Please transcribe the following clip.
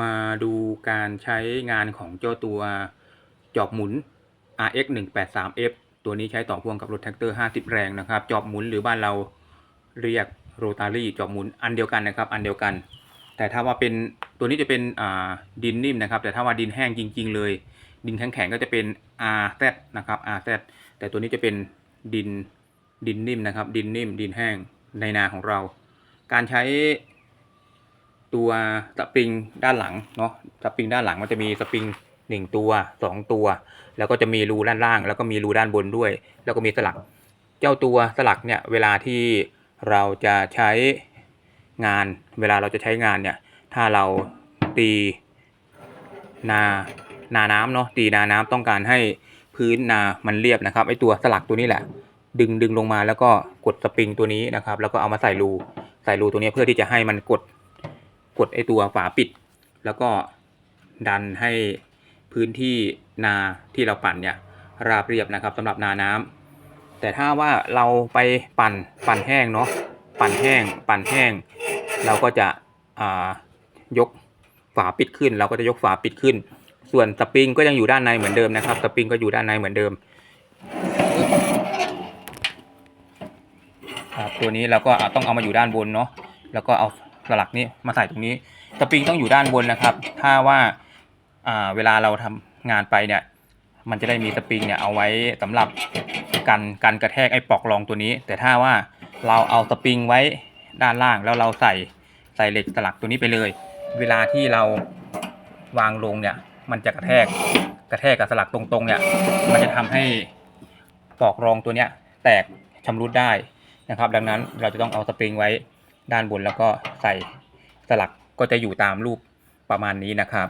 มาดูการใช้งานของเจ้าตัวจอบหมุน RX 1 8 3 F ตัวนี้ใช้ต่อพ่วงกับรถแท็กเตอร์ 50 แรงนะครับ จอบหมุนหรือบ้านเราเรียกโรตารี่จอบหมุนอันเดียวกันนะครับ อันเดียวกัน แต่ถ้าว่าเป็นตัวนี้จะเป็นดินนิ่มนะครับ แต่ถ้าว่าดินแห้งจริง ๆ เลย ดินแข็งๆก็จะเป็น RZ นะครับ RZ แต่ตัวนี้จะเป็นดินดินนิ่มนะครับ ดินนิ่ม ดินแห้งในนาของเรา การใช้ ตัวสปริงด้านหลังเนาะสปริงด้านหลังมันจะมีสปริงหนึ่งตัวสองตัว แล้วก็จะมีรูด้านล่าง แล้วก็มีรูด้านบนด้วย แล้วก็มีสลัก เจ้าตัวสลักเนี่ยเวลาที่เราจะใช้งาน เวลาเราจะใช้งานเนี่ย ถ้าเราตีนานาน้ำเนาะตีนาน้ำต้องการให้พื้นนามันเรียบนะครับไอตัวสลักตัวนี้แหละ ดึงดึงลงมาแล้วก็กดสปริงตัวนี้นะครับ แล้วก็เอามาใส่รูใส่รูตัวนี้เพื่อที่จะให้มันกด กดไอตัวฝาปิด แล้วก็ดันให้พื้นที่นาที่เราปั่นเนี่ยราบเรียบนะครับสำหรับนาน้ำแต่ถ้าว่าเราไปปั่นปั่นแห้งเนาะปั่นแห้ง ปั่นแห้ง เราก็จะอ่ายกฝาปิดขึ้น เราก็จะยกฝาปิดขึ้น ส่วนสปริงก็ยังอยู่ด้านในเหมือนเดิมนะครับสปริงก็อยู่ด้านในเหมือนเดิมครับตัวนี้เราก็ต้องเอามาอยู่ด้านบนเนาะแล้วก็เอา สลักนี้มาใส่ตรงนี้สปริงต้องอยู่ด้านบนนะครับ ถ้าว่าเวลาเราทำงานไปเนี่ยมันจะได้มีสปริงเนี่ยเอาไว้สำหรับกันกันกระแทกไอ้ปลอกรองตัวนี้ แต่ถ้าว่าเราเอาสปริงไว้ด้านล่างแล้วเราใส่ใส่เหล็กสลักตัวนี้ไปเลย เวลาที่เราวางลงเนี่ย มันจะกระแทกกระแทกกับสลักตรงๆ เนี่ย มันจะทำให้ปลอกรองตัวเนี้ยแตกชำรุดได้นะครับ ดังนั้นเราจะต้องเอาสปริงไว้ ด้านบนแล้วก็ใส่สลักก็จะอยู่ตามรูปประมาณนี้นะครับ